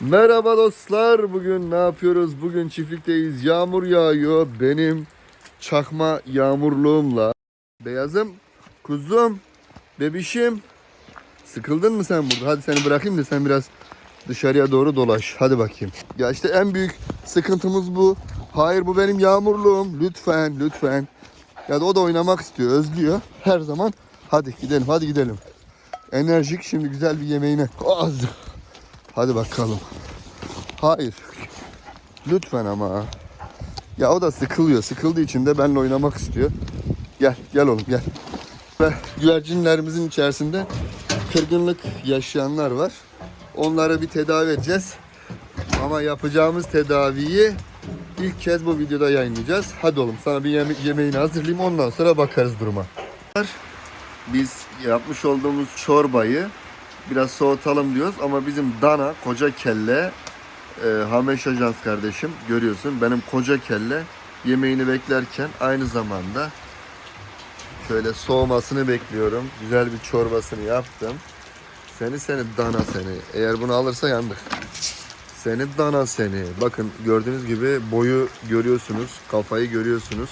Merhaba dostlar. Bugün ne yapıyoruz? Bugün çiftlikteyiz. Yağmur yağıyor. Benim çakma yağmurluğumla. Beyazım, kuzum, bebişim. Sıkıldın mı sen burada? Hadi seni bırakayım da sen biraz dışarıya doğru dolaş. Hadi bakayım. Ya işte en büyük sıkıntımız bu. Hayır bu benim yağmurluğum. Lütfen, lütfen. Ya da o da oynamak istiyor, özlüyor. Her zaman. Hadi gidelim, hadi gidelim. Enerjik şimdi güzel bir yemeğine. Az. Hadi bakalım. Hayır. Lütfen ama. Ya o da sıkılıyor. Sıkıldığı için de benimle oynamak istiyor. Gel, gel oğlum gel. Ve güvercinlerimizin içerisinde kırgınlık yaşayanlar var. Onlara bir tedavi edeceğiz. Ama yapacağımız tedaviyi ilk kez bu videoda yayınlayacağız. Hadi oğlum sana bir yeme- yemeğini hazırlayayım ondan sonra bakarız duruma. Biz yapmış olduğumuz çorbayı biraz soğutalım diyoruz ama bizim dana koca kelle e, Hameş Ajans kardeşim görüyorsun benim koca kelle yemeğini beklerken aynı zamanda şöyle soğumasını bekliyorum. Güzel bir çorbasını yaptım. Seni seni dana seni. Eğer bunu alırsa yandık. Seni dana seni. Bakın gördüğünüz gibi boyu görüyorsunuz. Kafayı görüyorsunuz.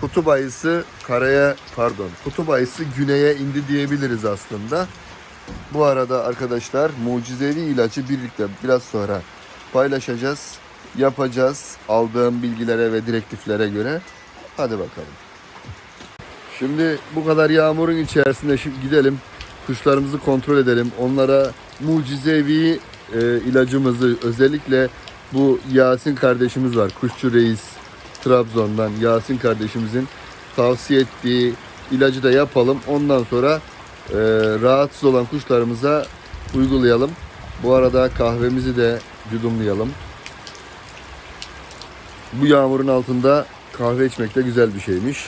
Kutup ayısı karaya pardon kutup ayısı güneye indi diyebiliriz aslında. Bu arada arkadaşlar mucizevi ilacı birlikte biraz sonra paylaşacağız. Yapacağız aldığım bilgilere ve direktiflere göre. Hadi bakalım. Şimdi bu kadar yağmurun içerisinde şimdi gidelim. Kuşlarımızı kontrol edelim. Onlara mucizevi e, ilacımızı özellikle bu Yasin kardeşimiz var. Kuşçu Reis Trabzon'dan Yasin kardeşimizin tavsiye ettiği ilacı da yapalım. Ondan sonra e, rahatsız olan kuşlarımıza uygulayalım. Bu arada kahvemizi de yudumlayalım. Bu yağmurun altında kahve içmek de güzel bir şeymiş.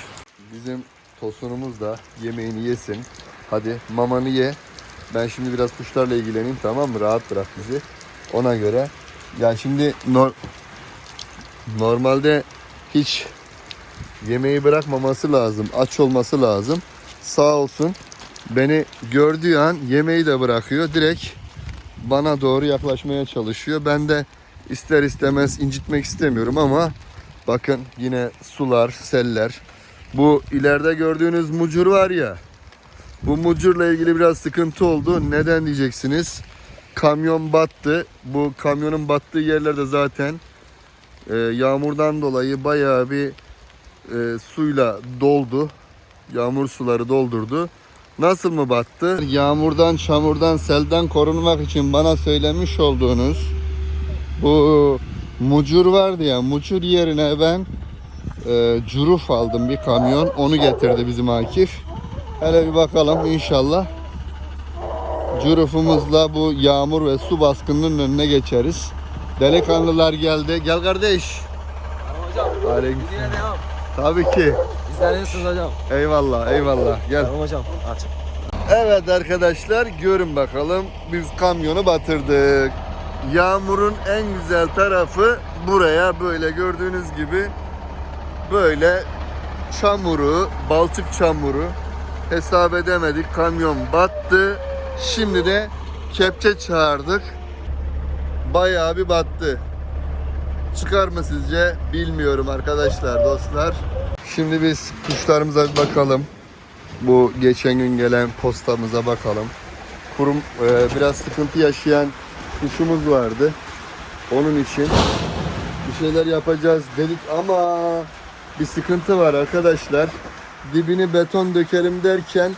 Bizim tosunumuz da yemeğini yesin. Hadi mamanı ye. Ben şimdi biraz kuşlarla ilgileneyim tamam mı? Rahat bırak bizi. Ona göre. Yani şimdi nor- normalde hiç yemeği bırakmaması lazım. Aç olması lazım. Sağ olsun beni gördüğü an yemeği de bırakıyor. Direkt bana doğru yaklaşmaya çalışıyor. Ben de ister istemez incitmek istemiyorum ama bakın yine sular, seller. Bu ileride gördüğünüz mucur var ya. Bu mucurla ilgili biraz sıkıntı oldu. Neden diyeceksiniz? Kamyon battı. Bu kamyonun battığı yerlerde zaten e, yağmurdan dolayı bayağı bir e, suyla doldu. Yağmur suları doldurdu. Nasıl mı battı? Yağmurdan, çamurdan, selden korunmak için bana söylemiş olduğunuz bu mucur vardı ya, mucur yerine ben e, curuf aldım bir kamyon. Onu getirdi bizim Akif. Hele bir bakalım inşallah. Curufumuzla bu yağmur ve su baskınının önüne geçeriz. Delikanlılar geldi. Gel kardeş. Aleyküm. Tabii ki. İzlenirsiniz hocam. Eyvallah, eyvallah. Gel. Tamam hocam. Aç. Evet arkadaşlar görün bakalım biz kamyonu batırdık. Yağmurun en güzel tarafı buraya böyle gördüğünüz gibi böyle çamuru, balçık çamuru hesap edemedik. Kamyon battı. Şimdi de kepçe çağırdık. Bayağı bir battı. Çıkar mı sizce? Bilmiyorum arkadaşlar, dostlar. Şimdi biz kuşlarımıza bir bakalım. Bu geçen gün gelen postamıza bakalım. Kurum e, biraz sıkıntı yaşayan kuşumuz vardı. Onun için bir şeyler yapacağız dedik ama bir sıkıntı var arkadaşlar. Dibini beton dökelim derken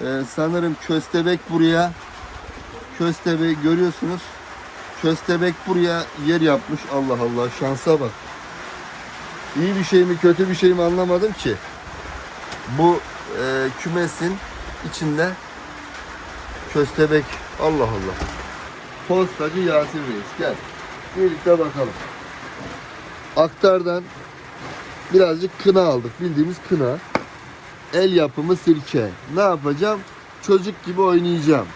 e, sanırım köstebek buraya köstebeği görüyorsunuz. Köstebek buraya yer yapmış. Allah Allah şansa bak. İyi bir şey mi kötü bir şey mi anlamadım ki. Bu e, kümesin içinde köstebek. Allah Allah. Postacı Yasin Reis gel. Birlikte bakalım. Aktardan birazcık kına aldık. Bildiğimiz kına. El yapımı sirke. Ne yapacağım? Çocuk gibi oynayacağım.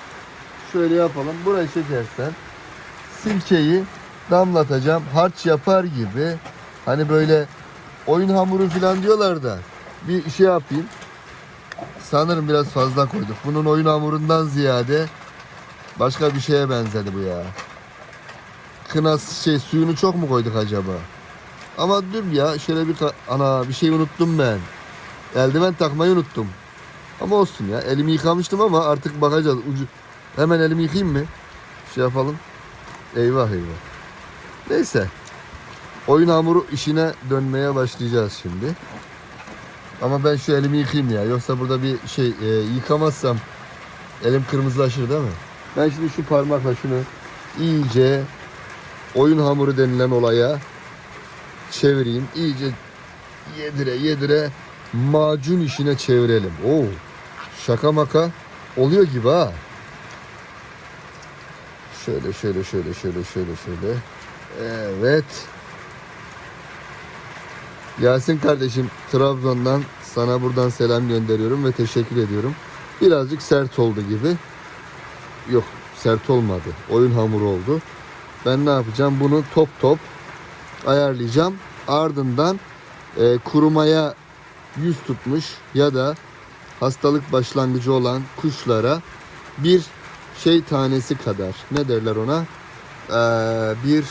Şöyle yapalım. Buraya çekersen sirkeyi damlatacağım. Harç yapar gibi. Hani böyle oyun hamuru falan diyorlar da bir şey yapayım. Sanırım biraz fazla koyduk. Bunun oyun hamurundan ziyade başka bir şeye benzedi bu ya. kınası şey suyunu çok mu koyduk acaba? Ama dur ya şöyle bir ana bir şey unuttum ben. Eldiven takmayı unuttum. Ama olsun ya elimi yıkamıştım ama artık bakacağız. Ucu hemen elimi yıkayayım mı? Şey yapalım. Eyvah eyvah. Neyse. Oyun hamuru işine dönmeye başlayacağız şimdi. Ama ben şu elimi yıkayayım ya. Yoksa burada bir şey e, yıkamazsam elim kırmızılaşır değil mi? Ben şimdi şu parmakla şunu iyice oyun hamuru denilen olaya çevireyim. İyice yedire yedire macun işine çevirelim. Oo, şaka maka oluyor gibi ha. Şöyle şöyle şöyle şöyle şöyle şöyle. Evet. Yasin kardeşim Trabzon'dan sana buradan selam gönderiyorum ve teşekkür ediyorum. Birazcık sert oldu gibi. Yok sert olmadı. Oyun hamuru oldu. Ben ne yapacağım? Bunu top top ayarlayacağım. Ardından e, kurumaya yüz tutmuş ya da hastalık başlangıcı olan kuşlara bir şey tanesi kadar ne derler ona Ee, bir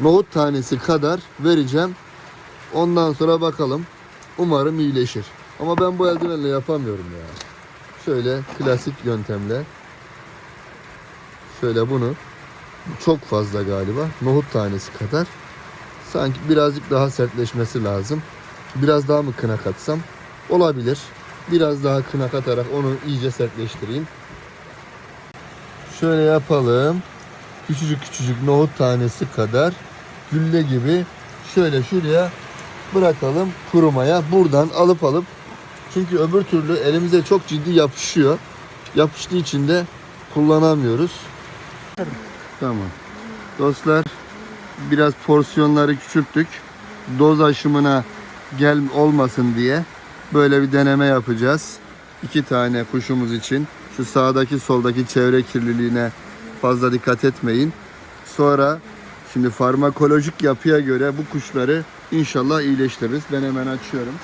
nohut tanesi kadar vereceğim. Ondan sonra bakalım. Umarım iyileşir. Ama ben bu eldivenle yapamıyorum ya. Şöyle klasik yöntemle. Şöyle bunu. Bu Çok fazla galiba. Nohut tanesi kadar. Sanki birazcık daha sertleşmesi lazım. Biraz daha mı kına katsam? Olabilir. Biraz daha kına katarak onu iyice sertleştireyim. Şöyle yapalım. Küçücük küçücük nohut tanesi kadar gülle gibi şöyle şuraya bırakalım kurumaya. Buradan alıp alıp çünkü öbür türlü elimize çok ciddi yapışıyor. Yapıştığı için de kullanamıyoruz. Tamam. Dostlar biraz porsiyonları küçülttük. Doz aşımına gel olmasın diye böyle bir deneme yapacağız. İki tane kuşumuz için. Şu sağdaki soldaki çevre kirliliğine fazla dikkat etmeyin. Sonra şimdi farmakolojik yapıya göre bu kuşları inşallah iyileştiririz. Ben hemen açıyorum.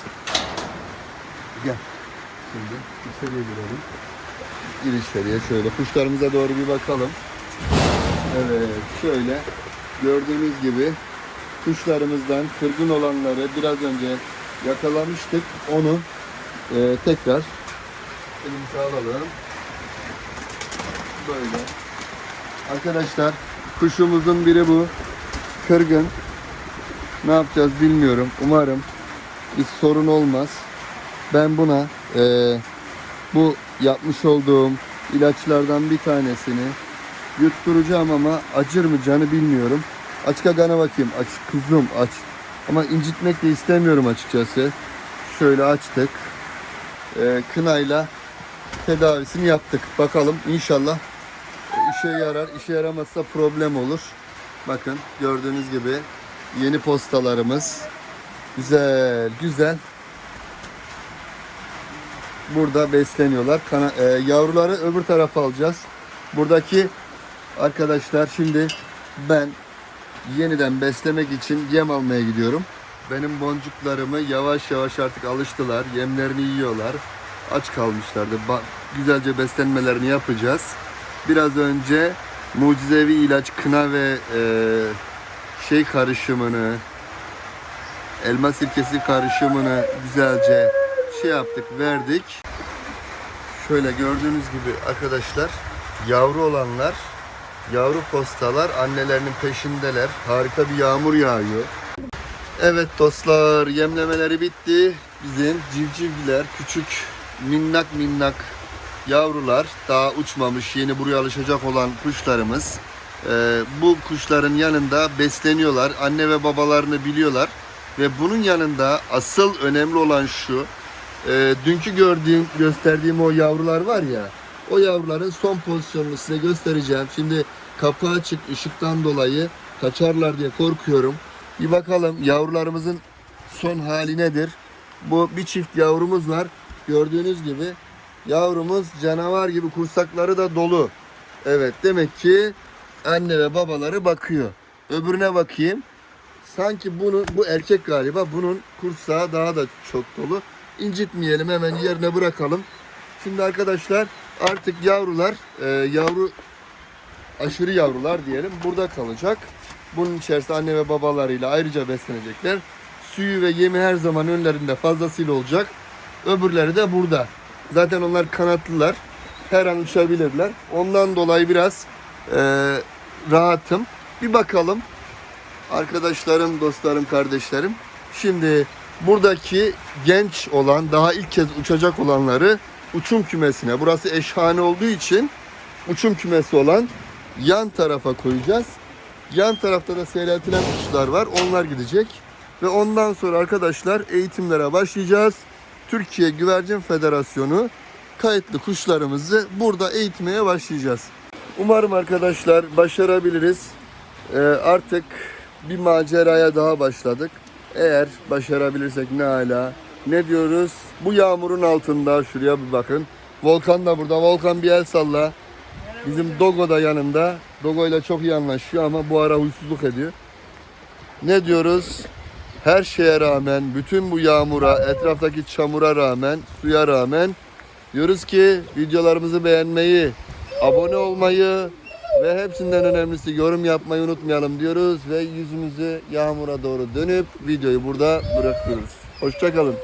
Gel. Şimdi içeriye girelim. Gir içeriye şöyle. Kuşlarımıza doğru bir bakalım. Evet şöyle gördüğünüz gibi kuşlarımızdan kırgın olanları biraz önce yakalamıştık. Onu e, tekrar elimize alalım. Böyle. Arkadaşlar kuşumuzun biri bu. Kırgın. Ne yapacağız bilmiyorum. Umarım bir sorun olmaz. Ben buna e, bu yapmış olduğum ilaçlardan bir tanesini yutturacağım ama acır mı canı bilmiyorum. Aç kagana bakayım. Aç kuzum aç. Ama incitmek de istemiyorum açıkçası. Şöyle açtık. Ee, kınayla tedavisini yaptık. Bakalım inşallah işe yarar. İşe yaramazsa problem olur. Bakın gördüğünüz gibi yeni postalarımız. Güzel güzel. Burada besleniyorlar. Kana, e, yavruları öbür tarafa alacağız. Buradaki arkadaşlar şimdi ben yeniden beslemek için yem almaya gidiyorum. Benim boncuklarımı yavaş yavaş artık alıştılar. Yemlerini yiyorlar. Aç kalmışlardı. Ba- güzelce beslenmelerini yapacağız. Biraz önce mucizevi ilaç kına ve e, şey karışımını elma sirkesi karışımını güzelce şey yaptık verdik. Şöyle gördüğünüz gibi arkadaşlar yavru olanlar yavru postalar annelerinin peşindeler. Harika bir yağmur yağıyor. Evet dostlar yemlemeleri bitti. Bizim civcivler küçük minnak minnak yavrular daha uçmamış yeni buraya alışacak olan kuşlarımız. Ee, bu kuşların yanında besleniyorlar. Anne ve babalarını biliyorlar. Ve bunun yanında asıl önemli olan şu. e, dünkü gördüğüm, gösterdiğim o yavrular var ya. O yavruların son pozisyonunu size göstereceğim. Şimdi kapı açık ışıktan dolayı kaçarlar diye korkuyorum. Bir bakalım yavrularımızın son hali nedir? Bu bir çift yavrumuz var. Gördüğünüz gibi yavrumuz canavar gibi kursakları da dolu. Evet demek ki anne ve babaları bakıyor. Öbürüne bakayım. Sanki bunu bu erkek galiba bunun kursağı daha da çok dolu. İncitmeyelim hemen yerine bırakalım. Şimdi arkadaşlar artık yavrular e, yavru aşırı yavrular diyelim burada kalacak. Bunun içerisinde anne ve babalarıyla ayrıca beslenecekler. Suyu ve yemi her zaman önlerinde fazlasıyla olacak. Öbürleri de burada. Zaten onlar kanatlılar. Her an uçabilirler. Ondan dolayı biraz eee, rahatım. Bir bakalım. Arkadaşlarım, dostlarım, kardeşlerim. Şimdi buradaki genç olan, daha ilk kez uçacak olanları uçum kümesine. Burası eşhane olduğu için uçum kümesi olan yan tarafa koyacağız. Yan tarafta da seyreltilen kuşlar var. Onlar gidecek. Ve ondan sonra arkadaşlar eğitimlere başlayacağız. Türkiye Güvercin Federasyonu kayıtlı kuşlarımızı burada eğitmeye başlayacağız. Umarım arkadaşlar başarabiliriz. Ee, artık bir maceraya daha başladık. Eğer başarabilirsek ne ala. Ne diyoruz? Bu yağmurun altında şuraya bir bakın. Volkan da burada. Volkan bir el salla. Bizim Dogo da yanında. Dogo ile çok iyi anlaşıyor ama bu ara huysuzluk ediyor. Ne diyoruz? Her şeye rağmen, bütün bu yağmura, etraftaki çamura rağmen, suya rağmen diyoruz ki videolarımızı beğenmeyi, abone olmayı ve hepsinden önemlisi yorum yapmayı unutmayalım diyoruz ve yüzümüzü yağmura doğru dönüp videoyu burada bırakıyoruz. Hoşçakalın.